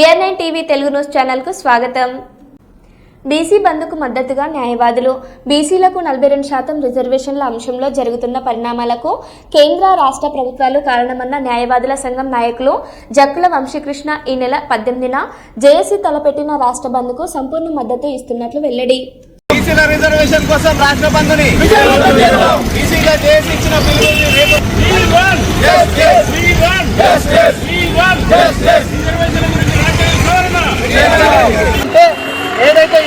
BR nine TV Telugu news ఛానల్కు స్వాగతం. BC బంద్కు మద్దతుగా న్యాయవాదులు బీసీలకు నలభై రెండు శాతం రిజర్వేషన్ల అంశంలో జరుగుతున్న పరిణామాలకు కేంద్ర రాష్ట్ర ప్రభుత్వాలు కారణమన్న న్యాయవాదుల సంఘం నాయకులు జక్కుల వంశీకృష్ణ ఈ నెల పద్దెనిమిదిన జేఏసీ తలపెట్టిన రాష్ట్ర బంద్కు సంపూర్ణ మద్దతు ఇస్తున్నట్లు వెల్లడి. బీసీల రిజర్వేషన్ కోసం రాష్ట్ర బంధుని బీసీల చేసి ఇచ్చిన పిలుపుని రేపు అంటే ఏదైతే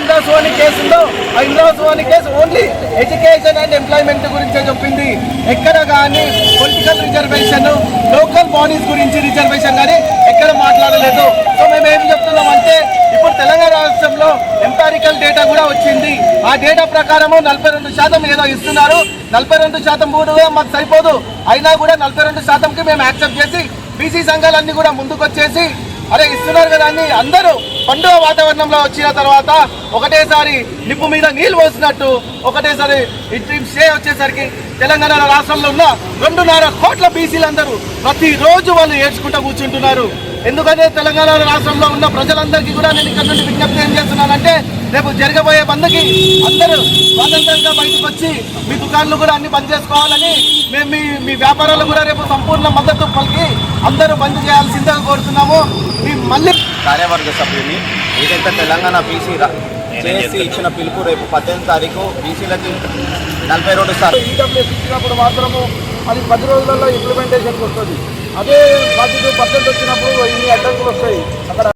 ఇంద్రా సోని కేసు ఉందో ఆ కేసు ఓన్లీ ఎడ్యుకేషన్ అండ్ ఎంప్లాయ్మెంట్ గురించే చెప్పింది. ఎక్కడ కానీ పొలిటికల్ రిజర్వేషన్ లోకల్ బాడీస్ గురించి రిజర్వేషన్ కానీ ఎక్కడ మాట్లాడలేదు. సో మేము ఏం చెప్తున్నాం అంటే ఇప్పుడు తెలంగాణ రాష్ట్రంలో ఎంపారికల్ డేటా కూడా వచ్చింది. ఆ డేటా ప్రకారము నలభై రెండు శాతం ఏదో ఇస్తున్నారు. నలభై రెండు శాతం కూడా మాకు సరిపోదు. అయినా కూడా నలభై రెండు శాతంకి మేము యాక్సెప్ట్ చేసి బీసీ సంఘాలన్నీ కూడా ముందుకొచ్చేసి అరే ఇస్తున్నారు కదా అని అందరూ పండుగ వాతావరణంలో వచ్చిన తర్వాత ఒకటేసారి నిప్పు మీద నీళ్ళు పోసినట్టు ఒకటేసారి ఇంట్రీమ్ స్టే వచ్చేసరికి తెలంగాణ రాష్ట్రంలో ఉన్న రెండున్నర కోట్ల బీసీలందరూ ప్రతిరోజు వాళ్ళు ఏడ్చుకుంటూ కూర్చుంటున్నారు. ఎందుకంటే తెలంగాణ రాష్ట్రంలో ఉన్న ప్రజలందరికీ కూడా నేను ఇక్కడ నుండి విజ్ఞప్తి ఏం చేస్తున్నానంటే రేపు జరగబోయే బంద్కి అందరూ స్వాతంత్రంగా బయటకు వచ్చి మీ దుకాణాలు కూడా అన్ని బంద్ చేసుకోవాలని మేము మీ మీ వ్యాపారాలు కూడా రేపు సంపూర్ణ మద్దతు పలికి అందరూ బంద్ చేయాల్సిందిగా కోరుతున్నాము. మీ మళ్ళీ కార్యవర్గ సభ్యుని ఏదైతే తెలంగాణ బీసీ చేసి ఇచ్చిన పిలుపు రేపు పద్దెనిమిది తారీఖు బీసీలకి నలభై రెండు శాతం ఈడబ్ల్యూఎస్ ఇచ్చినప్పుడు మాత్రము అది పది రోజులలో ఇంప్లిమెంటేషన్కి వస్తుంది అదే పది పర్సెంట్ వచ్చినప్పుడు ఇన్ని అడ్డంకులు వస్తాయి. అక్కడ